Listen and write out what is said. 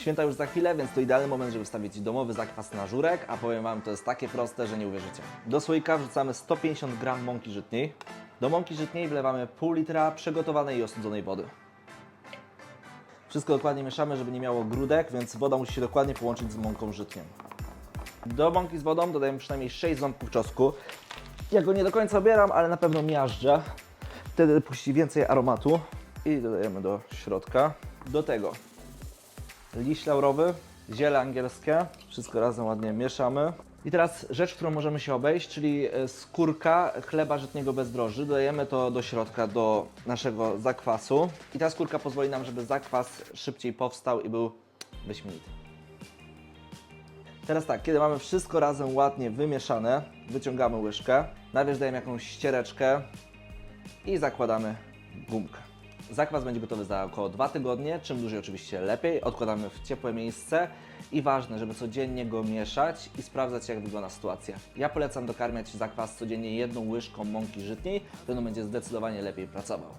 Święta już za chwilę, więc to idealny moment, żeby wstawić domowy zakwas na żurek, a powiem Wam, to jest takie proste, że nie uwierzycie. Do słoika wrzucamy 150 g mąki żytniej. Do mąki żytniej wlewamy pół litra przygotowanej i ostudzonej wody. Wszystko dokładnie mieszamy, żeby nie miało grudek, więc woda musi się dokładnie połączyć z mąką żytnią. Do mąki z wodą dodajemy przynajmniej 6 ząbków czosnku. Ja go nie do końca obieram, ale na pewno miażdżę. Wtedy puści więcej aromatu. I dodajemy do środka. Do tego liść laurowy, ziele angielskie. Wszystko razem ładnie mieszamy. I teraz rzecz, którą możemy się obejść, czyli e, skórka chleba żytniego bez drożdży. Dodajemy to do środka, do naszego zakwasu. I ta skórka pozwoli nam, żeby zakwas szybciej powstał i był wyśmienity. Teraz tak, kiedy mamy wszystko razem ładnie wymieszane, wyciągamy łyżkę, na wierzch dajemy jakąś ściereczkę i zakładamy gumkę. Zakwas będzie gotowy za około 2 tygodnie, czym dłużej oczywiście lepiej. Odkładamy w ciepłe miejsce i ważne, żeby codziennie go mieszać i sprawdzać jak wygląda sytuacja. Ja polecam dokarmiać zakwas codziennie jedną łyżką mąki żytniej, wtedy będzie zdecydowanie lepiej pracował.